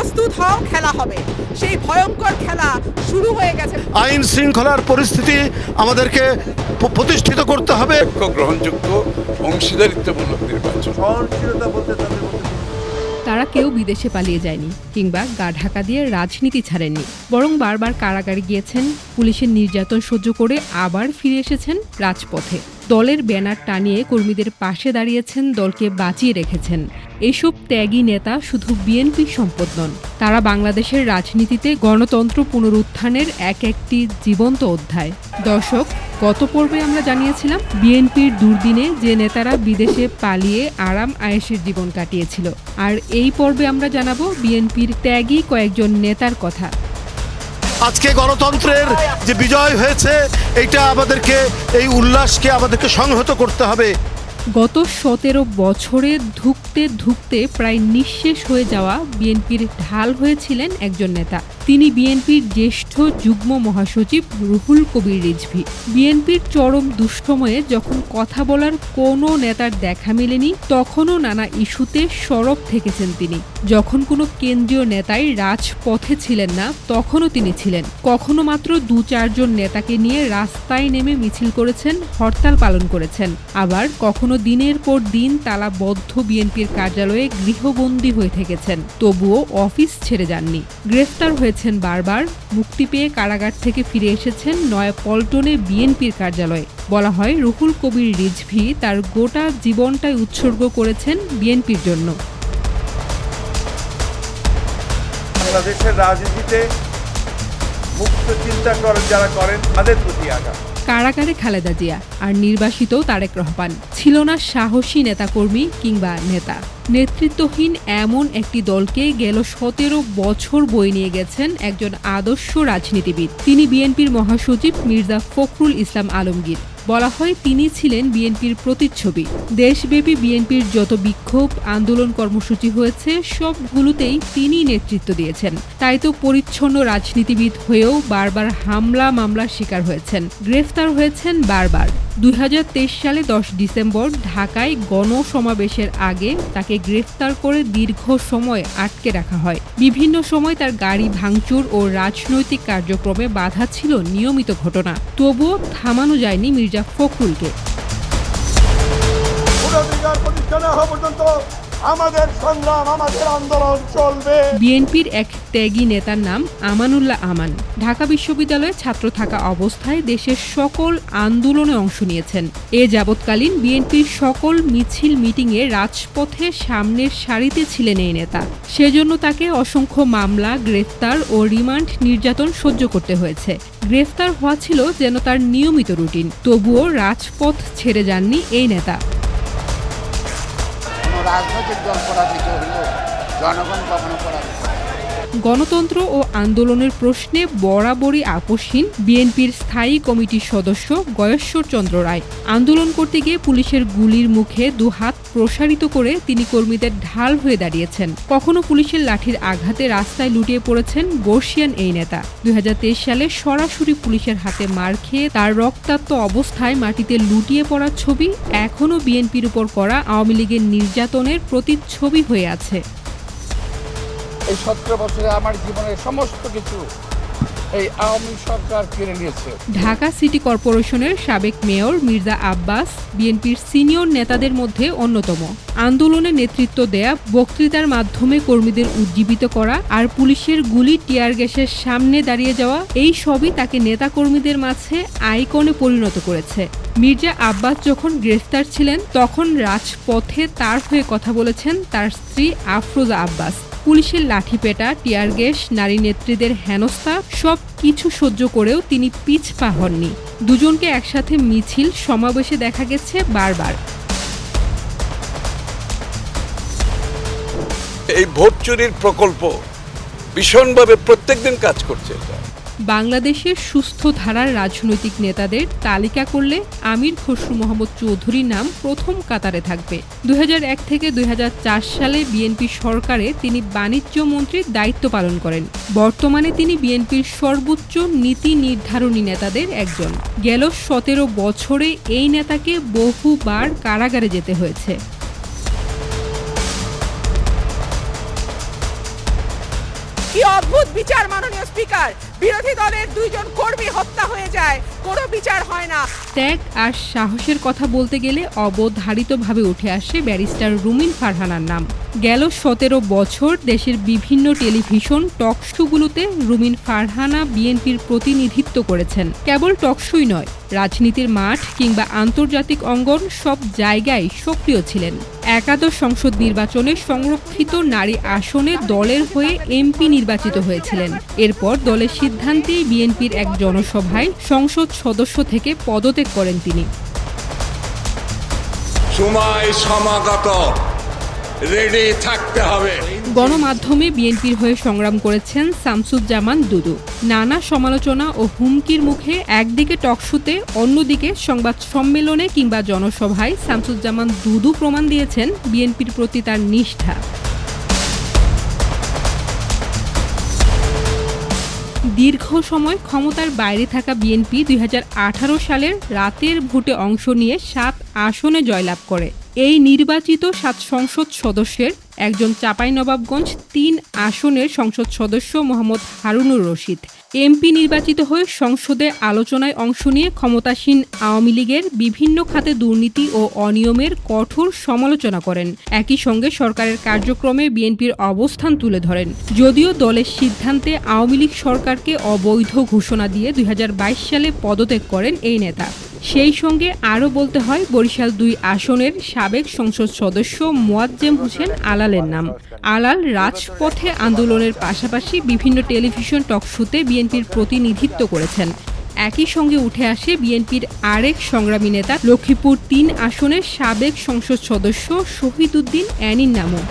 প্রস্তুত হও খেলা হবে। সেই ভয়ঙ্কর খেলা শুরু হয়ে গেছে। আইন শৃঙ্খলার পরিস্থিতি আমাদেরকে প্রতিষ্ঠিত করতে হবে। পক্ষ গ্রহণযোগ্য অংশীদারিত্বমূলক নির্বাচন। সহনশীলতা বলতে তারা কেউ বিদেশে পালিয়ে যায়নি কিংবা গা ঢাকা দিয়ে রাজনীতি ছাড়েননি। বরং বারবার কারাগারে গিয়েছেন পুলিশের নির্যাতন সহ্য করে আবার ফিরে এসেছেন রাজপথে। দলের ব্যানার টানিয়ে কর্মীদের পাশে দাঁড়িয়েছেন দলকে বাঁচিয়ে রেখেছেন। এসব ত্যাগী নেতা শুধু বিএনপির সম্পদ নন, তারা বাংলাদেশের রাজনীতিতে গণতন্ত্র পুনরুত্থানের এক একটি জীবন্ত অধ্যায়। দর্শক, গত পর্বে আমরা জানিয়েছিলাম, বিএনপির দুর্দিনে যে নেতারা বিদেশে পালিয়ে আরাম আয়েসের জীবন কাটিয়েছিল। আর এই পর্বে আমরা জানাব বিএনপির ত্যাগী কয়েকজন নেতার কথা। আজকে গণতন্ত্রের যে বিজয় হয়েছে এটা আমাদেরকে, এই উল্লাসকে আমাদেরকে সংহত করতে হবে। গত সতেরো বছরে ধুকতে ধুকতে প্রায় নিঃশেষ হয়ে যাওয়া বিএনপির ঢাল হয়েছিলেন একজন নেতা। তিনি বিএনপির জ্যেষ্ঠ যুগ্ম মহাসচিব রুহুল কবির রিজভি। বিএনপির চরম দুঃসময়ে যখন কথা বলার কোনো নেতার দেখা মেলেনি, তখনও নানা ইস্যুতে সরব থেকেছেন তিনি। যখন কোনো কেন্দ্রীয় নেতাই রাজপথে ছিলেন না, তখনও তিনি ছিলেন। কখনো মাত্র দু চারজন নেতাকে নিয়ে রাস্তায় নেমে মিছিল করেছেন, হরতাল পালন করেছেন। আবার কখনো দিনের পর দিন তালাবদ্ধ বিএনপির কার্যালয়ে গৃহবন্দী হয়ে থেকেছেন, তবুও অফিস ছেড়ে যাননি। গ্রেফতার হয়েছেন বারবার মুক্তি পেয়ে কারাগার থেকে ফিরে এসেছেন নয়াপল্টনে বিএনপির কার্যালয়ে। বলা হয় রুহুল কবির রিজভি তার গোটা জীবনটাই উৎসর্গ করেছেন বিএনপির জন্য। বাংলাদেশের রাজনীতিতে মুক্ত চিন্তা করেন যারা করেন তাদের প্রতি আঘাত। কারাগারে খালেদা জিয়া আর নির্বাসিত তারেক রহমান। ছিল না সাহসী নেতাকর্মী কিংবা নেতা। নেতৃত্বহীন এমন একটি দলকে গেল সতেরো বছর বই নিয়ে গেছেন একজন আদর্শ রাজনীতিবিদ। তিনি বিএনপির মহাসচিব মির্জা ফখরুল ইসলাম আলমগীর। বলা হয় তিনি ছিলেন বিএনপির প্রতিচ্ছবি। দেশব্যাপী বিএনপির যত বিক্ষোভ, আন্দোলন কর্মসূচি হয়েছে, সবগুলোতেই তিনি নেতৃত্ব দিয়েছেন। তাই তো পরিচ্ছন্ন রাজনীতিবিদ হয়েও বারবার হামলা মামলার শিকার হয়েছেন। গ্রেফতার হয়েছেন বারবার। দুই হাজার তেইশ সালে দশ ডিসেম্বর ঢাকায় গণসমাবেশের আগে তাকে গ্রেফতার করে দীর্ঘ সময় আটকে রাখা হয়। বিভিন্ন সময় তার গাড়ি ভাঙচুর ও রাজনৈতিক কার্যক্রমে বাধা ছিল নিয়মিত ঘটনা। তবুও থামানো যায়নি মির্জা ফখরুলকে। আমাদের সংগ্রাম, আমাদের আন্দোলন চলবে। বিএনপির এক ত্যাগী নেতার নাম আমানুল্লাহ আমান। ঢাকা বিশ্ববিদ্যালয়ে ছাত্র থাকা অবস্থায় দেশের সকল আন্দোলনে অংশ নিয়েছেন। এ যাবৎকালীন বিএনপির সকল মিছিল মিটিংয়ে রাজপথে সামনের সারিতে ছিলেন এই নেতা। সেজন্য তাকে অসংখ্য মামলা, গ্রেফতার ও রিমান্ড নির্যাতন সহ্য করতে হয়েছে। গ্রেফতার হওয়া ছিল যেন তার নিয়মিত রুটিন। তবুও রাজপথ ছেড়ে যাননি এই নেতা। রাজনৈতিক দল পরাজিত হইল জনগণ কখনো পরাজিত। গণতন্ত্র ও আন্দোলনের প্রশ্নে বরাবরই আপোষহীন বিএনপির স্থায়ী কমিটির সদস্য গয়েশ্বর চন্দ্র রায়। আন্দোলন করতে গিয়ে পুলিশের গুলির মুখে দুহাত প্রসারিত করে তিনি কর্মীদের ঢাল হয়ে দাঁড়িয়েছেন। কখনো পুলিশের লাঠির আঘাতে রাস্তায় লুটিয়ে পড়েছেন বর্ষিয়ান এই নেতা। দু হাজার তেইশ সালে সরাসরি পুলিশের হাতে মার খেয়ে তার রক্তাক্ত অবস্থায় মাটিতে লুটিয়ে পড়ার ছবি এখনও বিএনপির উপর করা আওয়ামী লীগের নির্যাতনের প্রতিচ্ছবি হয়ে আছে। এই সতেরো বছরে আমার জীবনের সমস্ত কিছু এই আওয়ামী সরকার নিয়েছে। ঢাকা সিটি কর্পোরেশনের সাবেক মেয়র মির্জা আব্বাস, বিএনপির সিনিয়র নেতাদের মধ্যে অন্যতম। আন্দোলনে নেতৃত্ব দেয়া, বক্তৃতার মাধ্যমে কর্মীদের উজ্জীবিত করা আর পুলিশের গুলি, টিয়ার গ্যাসের সামনে দাঁড়িয়ে যাওয়া, এই সবই তাকে নেতাকর্মীদের মাঝে আইকনে পরিণত করেছে। মির্জা আব্বাস যখন গ্রেফতার ছিলেন, তখন রাজপথে তার হয়ে কথা বলেছেন তার স্ত্রী আফরোজা আব্বাস। পুলিশের লাঠি পেটা টিয়ার গ্যাস, নারী নেত্রীদের হেনস্থা, সব কিছু সহ্য করেও তিনি পিছপা হননি। দুজনকে একসাথে মিছিল, সমাবেশে দেখা গেছে বারবার। এই ভোট চুরির প্রকল্প ভীষণভাবে প্রত্যেকদিন কাজ করছে এটা। বাংলাদেশের সুস্থ ধারার রাজনৈতিক নেতাদের তালিকা করলে আমির খসরু মোহাম্মদ চৌধুরীর নাম প্রথম কাতারে থাকবে। দু হাজার এক থেকে দু হাজার চার সালে বিএনপি সরকারে তিনি বাণিজ্য মন্ত্রীর দায়িত্ব পালন করেন। বর্তমানে তিনি বিএনপির সর্বোচ্চ নীতি নির্ধারণী নেতাদের একজন। গেল সতেরো বছরে এই নেতাকে বহুবার কারাগারে যেতে হয়েছে। কি অদ্ভুত বিচার মাননীয় স্পিকার! বিরোধী দলের দুইজন কর্মী হত্যা হয়ে যায়। কোনো বিচার হয় না। ত্যাগ আর সাহসের কথা বলতে গেলে অবধারিতভাবে উঠে আসে ব্যারিস্টার রুমিন ফারহানার নাম। গেল সতেরো বছর দেশের বিভিন্ন টেলিভিশন টকশোগুলোতে রুমিন ফারহানা বিএনপির প্রতিনিধিত্ব করেছেন। কেবল টকশোই নয় রাজনীতির মাঠ কিংবা আন্তর্জাতিক অঙ্গন সব জায়গায় সক্রিয় ছিলেন। একাদশ সংসদ নির্বাচনে সংরক্ষিত নারী আসনে দলের হয়ে এমপি নির্বাচিত হয়েছিলেন। এরপর দলের সিদ্ধান্তেই বিএনপির এক জনসভায় সংসদ সদস্য থেকে পদত্যাগ করেন তিনি। সময় সমাগত। রেডি থাকতে হবে। গণমাধ্যমে বিএনপির হয়ে সংগ্রাম করেছেন শামসুজ্জামান দুদু। নানা সমালোচনা ও হুমকির মুখে একদিকে টকশুতে, অন্যদিকে সংবাদ সম্মেলনে কিংবা জনসভায় শামসুজ্জামান দুদু প্রমাণ দিয়েছেন বিএনপির প্রতি তার নিষ্ঠা। দীর্ঘ সময় ক্ষমতার বাইরে থাকা বিএনপি দুই হাজার আঠারো সালের রাতের ভোটে অংশ নিয়ে সাত আসনে জয়লাভ করে। এই নির্বাচিত সাত সংসদ সদস্যের একজন চাঁপাইনবাবগঞ্জ তিন আসনের সংসদ সদস্য মোহাম্মদ হারুনুর রশিদ। এমপি নির্বাচিত হয়ে সংসদে আলোচনায় অংশ নিয়ে ক্ষমতাসীন আওয়ামী লীগের বিভিন্ন খাতে দুর্নীতি ও অনিয়মের কঠোর সমালোচনা করেন। একই সঙ্গে সরকারের কার্যক্রমে বিএনপির অবস্থান তুলে ধরেন। যদিও দলের সিদ্ধান্তে আওয়ামী লীগ সরকারকে অবৈধ ঘোষণা দিয়ে দুই হাজার বাইশ সালে পদত্যাগ করেন এই নেতা। সেই সঙ্গে আরও বলতে হয়, বরিশাল দুই আসনের সাবেক সংসদ সদস্য মোয়াজ্জেম হোসেন আলালের নাম। আলাল রাজপথে আন্দোলনের পাশাপাশি বিভিন্ন টেলিভিশন টকশোতে বিএনপির প্রতিনিধিত্ব করেছেন। একই সঙ্গে উঠে আসে বিএনপির আরেক সংগ্রামী নেতা, লক্ষ্মীপুর তিন আসনের সাবেক সংসদ সদস্য শহীদ উদ্দিন অ্যানির নামও।